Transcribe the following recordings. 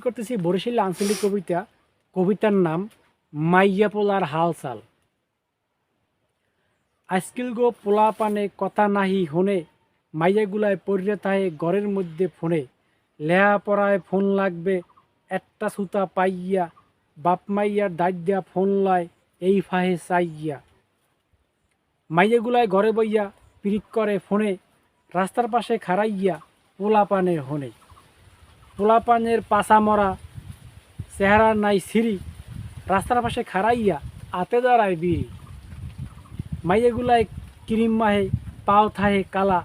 করতেছি বরিশাল আঞ্চলিক কবিতা, কবিতার নাম মাইয়া পোলার হালচাল। আজকিল গো পোলা পানে কথা নাহি হনে মাইয়াগুলায় পড়িয়া তাহে ঘরের মধ্যে ফোনে। লেহা পড়ায় ফোন লাগবে, একটা সুতা পাইয়া, বাপ মাইয়ার দাইয়া ফোন লয়, এই ফাহে চাইয়া। মাইয়াগুলায় ঘরে বইয়া, পিরিত করে ফোনে, রাস্তার পাশে খাড়াইয়া পোলা পানে হনে। পোলাপানের পাশা মরা চেহারা নাই সিঁড়ি রাস্তার পাশে খাড়াইয়া আতে দাঁড়ায় বিড়ি মাইয়াগুলায় ক্রিম মাহে, পাও থাহে কালা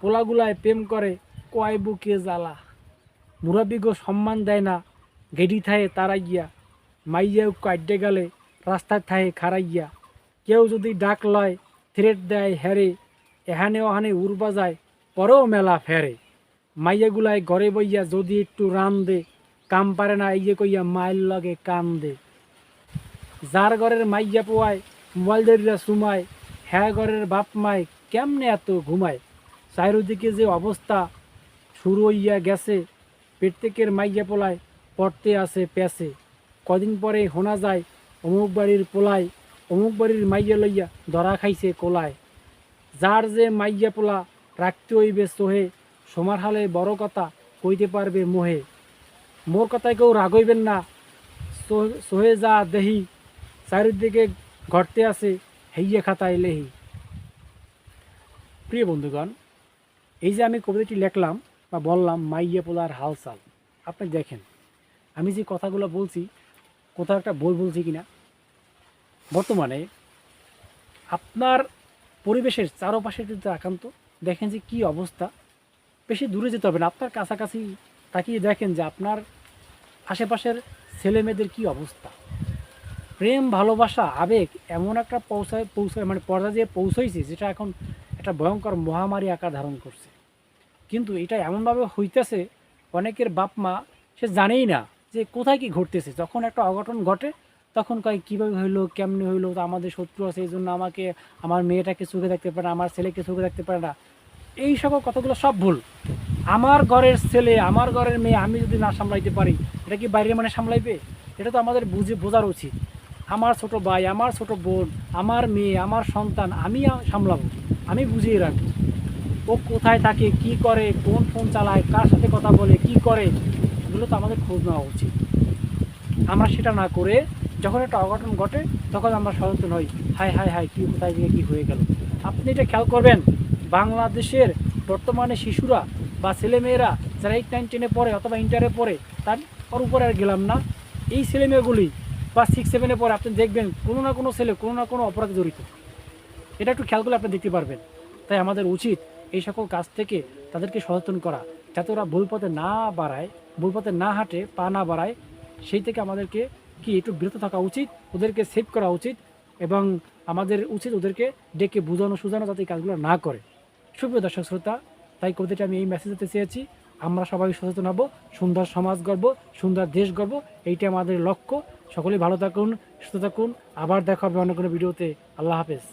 পোলাগুলায় প্রেম করে কয় বুকে জ্বালা মুরাবিগো সম্মান দেয় না গেডি থাহে তারাইয়া মাইয়াও কাটে গেলে রাস্তায় থাহে খাড়াইয়া কেউ যদি ডাক লয় থ্রেট দেয় হেরে এহানে ওহানে উড়বা যায় পরেও মেলা ফেরে মাইয়াগুলায় ঘরে বইয়া যদি একটু রান দে কাম পারে না ইয়ে কইয়া মাইল লগে কান দে যার ঘরের মাইয়া পোয়ায়, মোবাইল ধরিয়া সুমায় হ্যাঁ ঘরের বাপ মায় কেমনে এত ঘুমায়? চারিদিকে যে অবস্থা শুরু হইয়া গেছে, প্রত্যেকের মাইয়া পোলায় পড়তে আসে পেছে কদিন পরে শোনা যায়, অমুক বাড়ির পোলায়, অমুক বাড়ির মাইয়া লইয়া ধরা খাইছে কোলায়। যার যে মাইয়া পোলা রাখতে হইবে সোহে সোমার হালে বড় কথা কইতে পারবে মোহে। মোর কথায় কেউ রাগইবেন না। সোহে যা দেহি, চারিদিকে ঘটতে আসে হেইয়ে খাতায় লেহি। প্রিয় বন্ধুগণ, এই যে আমি কবিতাটি লিখলাম বা বললাম, মাইয়া পোলার হালচাল, আপনি দেখেন, আমি যে কথাগুলো বলছি, কোথাও একটা বই বলছি কিনা? বর্তমানে আপনার পরিবেশের চারপাশে যদি একান্ত দেখেন যে কি অবস্থা। বেশি দূরে যেতে হবে না। আপনার কাছাকাছি তাকিয়ে দেখেন যে আপনার আশেপাশের ছেলে মেয়েদের কী অবস্থা। প্রেম, ভালোবাসা, আবেগ এমন একটা পৌঁছায় পৌঁছায় মানে পর্যায়ে যেয়ে পৌঁছাইছে যেটা এখন একটা ভয়ঙ্কর মহামারী আকার ধারণ করছে। কিন্তু এটা এমনভাবে হইতেছে, অনেকের বাপ মা সে জানেই না যে কোথায় কি ঘটতেছে। যখন একটা অঘটন ঘটে, তখন কয়, কীভাবে হইল? কেমনি হইল? তো আমাদের শত্রু আছে, এই জন্য আমাকে আমার মেয়েটাকে চোখে দেখতে পারে না, আমার ছেলেকে চোখে দেখতে পারে না। এই সকল কথাগুলো সব ভুল। আমার ঘরের ছেলে, আমার ঘরের মেয়ে, আমি যদি না সামলাইতে পারি, এটা কি বাইরের মানে সামলাইবে? এটা তো আমাদের বুঝে বোঝার উচিত। আমার ছোট ভাই, আমার ছোট বোন, আমার মেয়ে, আমার সন্তান, আমি সামলাবো, আমি বুঝিয়ে রাখব। ও কোথায় থাকে, কি করে, কোন ফোন চালায়, কার সাথে কথা বলে, কি করে, এগুলো তো আমাদের খোঁজ নেওয়া উচিত। আমরা সেটা না করে যখন একটা অঘটন ঘটে, তখন আমরা সচেতন হই হাই হাই হাই কি কোথায় গিয়ে কী হয়ে গেল। আপনি এটা খেয়াল করবেন। বাংলাদেশের বর্তমানে শিশুরা বা ছেলেমেয়েরা যারা এইট নাইন টেনে পড়ে অথবা ইন্টারে পড়ে, তার ওর উপরে আর গেলাম না। এই ছেলেমেয়েগুলি বা সিক্স সেভেনে পড়ে, আপনি দেখবেন কোনো না কোনো ছেলে, কোনো না কোনো অপরাধে জড়িত। এটা একটু খেয়াল করলে আপনি দেখতে পারবেন। তাই আমাদের উচিত এই সকল কাজ থেকে তাদেরকে সচেতন করা, যাতে ওরা ভুল পথে না বাড়ায়, ভুল পথে না হাঁটে, পা না বাড়ায়। সেই থেকে আমাদেরকে কি একটু বিরত থাকা উচিত, ওদেরকে সেভ করা উচিত এবং আমাদের উচিত ওদেরকে ডেকে বোঝানো সুজানো যাতে এই কাজগুলো না করে। সুপ্রিয় দর্শক শ্রোতা, তাই কবিতাটি আমি এই মেসেজ দিতে চেয়েছি, আমরা সবাই সচেতন হব, সুন্দর সমাজ গর্ব সুন্দর দেশ গর্ব এইটা আমাদের লক্ষ্য। সকলেই ভালো থাকুন, সুস্থ থাকুন, আবার দেখা হবে অন্য কোনো ভিডিওতে আল্লাহ হাফেজ।